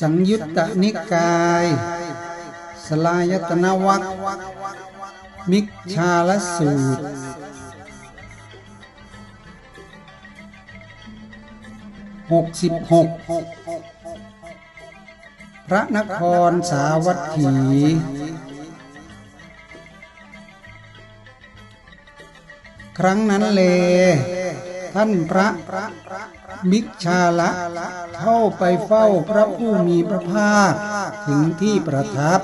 สังยุตตนิกาย สลายตนวัคมิกชาลสูตรหกสิบหกพระนครสาวัตถี ครั้งนั้นเล ท่านพระมิกชาละ เข้าไปเฝ้าพระผู้มีพระภาคถึงที่ประทับ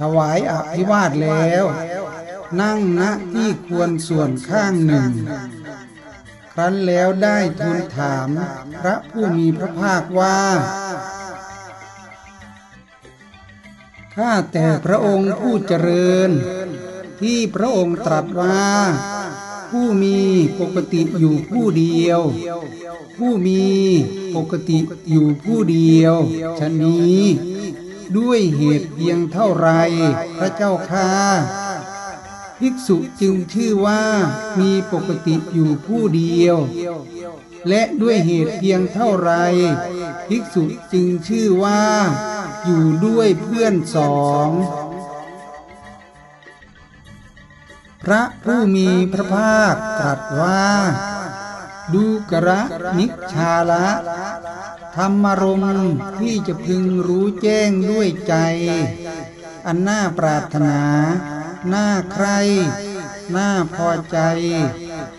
ถวายอภิวาทแล้ว นั่งณที่ควรส่วนข้างหนึ่ง ครั้นแล้วได้ทูลถามพระผู้มีพระภาคว่าข้าแต่พระองค์ผู้เจริญ ที่พระองค์ตรัสว่า ผู้มีปกติอยู่ผู้เดียว ผู้มีปกติอยู่ผู้เดียวชนนี้ ด้วยเหตุเพียงเท่าไรพระเจ้าค่าภิกษุจึงชื่อว่ามีปกติอยู่ผู้เดียว และด้วยเหตุเพียงเท่าไรภิกษุจึงชื่อว่า อยู่ด้วยเพื่อนสอง ระผู้มีพระภาคตรัสว่า ดูกระนิชชาละธรรมรมที่จะพึงรู้แจ้งด้วยใจ อันน่าปรารถนา น่าใครน่าพอใจ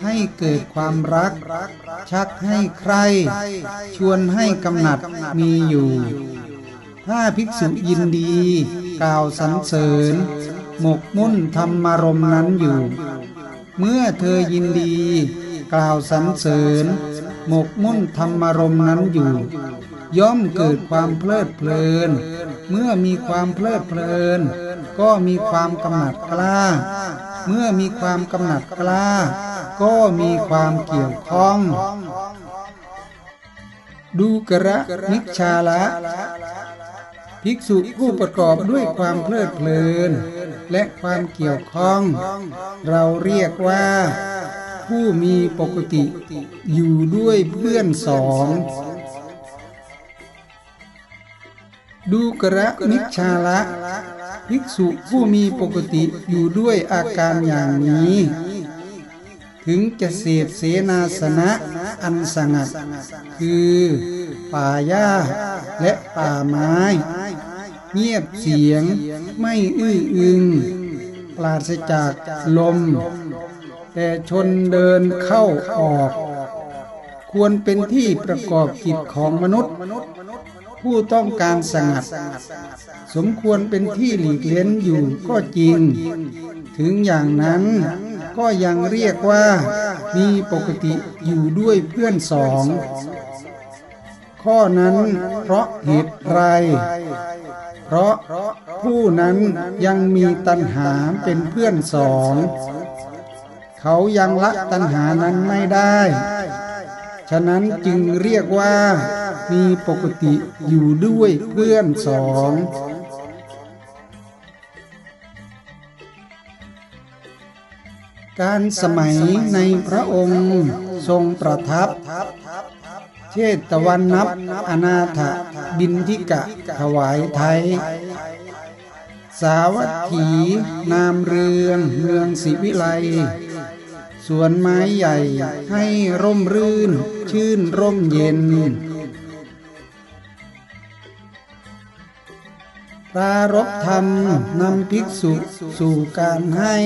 ให้เกิดความรัก ชักให้ใคร ชวนให้กำหนัดมีอยู่ ถ้าภิกษุยินดี กล่าวสรรเสริญ หมกมุ่นธรรมารมนั้นอยู่ เมื่อเธอยินดี กล่าวสรรเสริญ หมกมุ่นธรรมารมนั้นอยู่ ย่อมเกิดความเพลิดเพลิน เมื่อมีความเพลิดเพลิน ก็มีความกำหนัดกล้า เมื่อมีความกำหนัดกล้า ก็มีความเกี่ยวข้องดูกระนิชชาละ ภิกษุผู้ประกอบด้วยความเพลิดเพลิน และความเกี่ยวข้อง เราเรียกว่า ผู้มีปกติ อยู่ด้วยเพื่อนสองดูกระนิชชาละ ภิกษุผู้มีปกติอยู่ด้วยอาการอย่างนี้ ถึงจะเสพเสนาสนะอันสงัด คือ ป่าหญ้าและป่าไม้ เงียบเสียงไม่อื้ออึงปราศจากลม แต่ชนเดินเข้าออก ควรเป็นที่ประกอบกิจของมนุษย์ ผู้ต้องการสงัด สมควรเป็นที่หลีกเล้นอยู่ก็จริง ถึงอย่างนั้นก็ยังเรียกว่ามีปกติอยู่ด้วยเพื่อนสอง ข้อนั้นเพราะเหตุไร เพราะผู้นั้นยังมีตัณหาเป็นเพื่อนสอง เขายังละตัณหานั้นไม่ได้ ฉะนั้นจึงเรียกว่ามีปกติอยู่ด้วยเพื่อนสองการสมัยในพระองค์ทรงประทับ เชตวันนับอนาถบินทิกะถวายไทย สาวัตถีนามเรืองเมืองศิวิไลสวนไม้ใหญ่ให้ร่มรื่น ชื่นร่มเย็น ปรารบธรรมนำภิกษุสู่การให้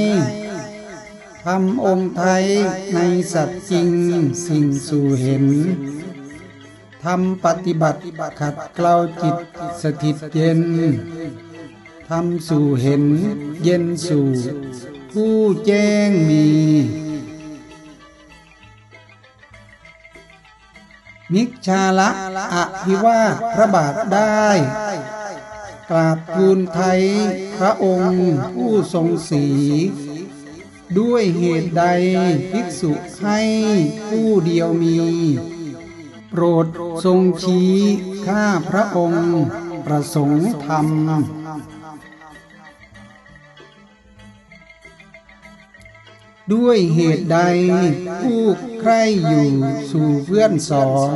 ทำองค์ไทยในสัตว์จริงสิ่งสู่เห็น ทำปฏิบัติขัดเกลาจิตสถิตเย็นทำสู่เห็นเย็นสู่ผู้แจ้งมีมิชาละอภิวาพระบาทได้ กราบทูลไทยพระองค์ผู้ทรงศรีด้วยเหตุใดภิกษุให้ผู้เดียวมี ปรดทรงชี้ข้าพระองค์ประสงค์ธรรมด้วยเหตุใดผู้ใครอยู่สู่เพื่อนสอง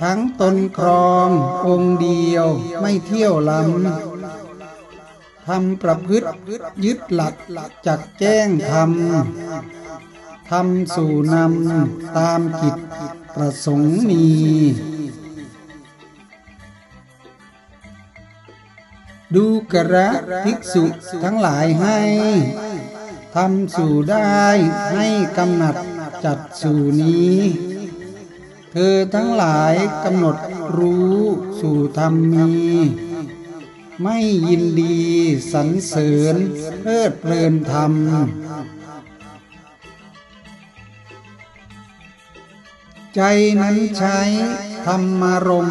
ทั้งตนครององค์เดียวไม่เที่ยวลำทำประพฤติยึดหลักจักแจ้งธรรม ทำสู่นำตามกิจประสงค์มี ดูกระภิกษุทั้งหลายให้ทำสู่ได้ให้กำหนัดจัดสู่นี้ เธอทั้งหลายกำหนดรู้สู่ธรรมมี ไม่ยินดีสรรเสริญเพลิดเพลินธรรม ใจนั้นใช้ธรรมารม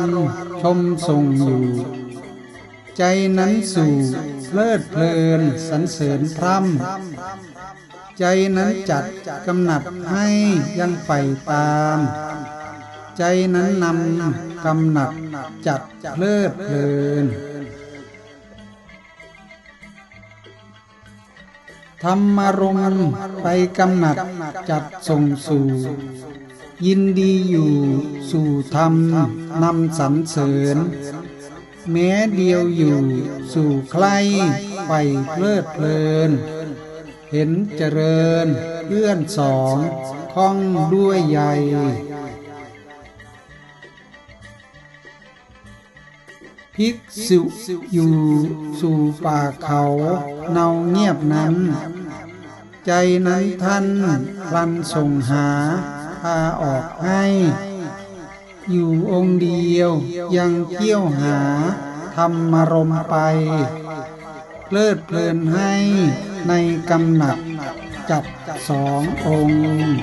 ชมส่งอยู่ ใจนั้นสู่เพลิดเพลินสรรเสริญพร่ำใจนั้นจัดกำหนัดให้ยังใฝ่ตาม ใจนั้นนำกำหนัดจัดเพลิดเพลินธรรมารมไปกำหนัดจัดส่งสู่ ยินดีอยู่สู่ธรรมนำสรรเสริญ แม้เดียวอยู่สู่ใครไฟเพลิดเพลิน เห็นเจริญเพื่อนสองคล้องด้วยใยภิกษุอยู่สู่ป่าเขาเนาเงียบนั้น ใจนั้นท่านพลันส่งหา พาออกให้ อยู่องค์เดียวยังเที่ยวหาธรรมารมไป เพลิดเพลินให้ในกำหนักจับสององค์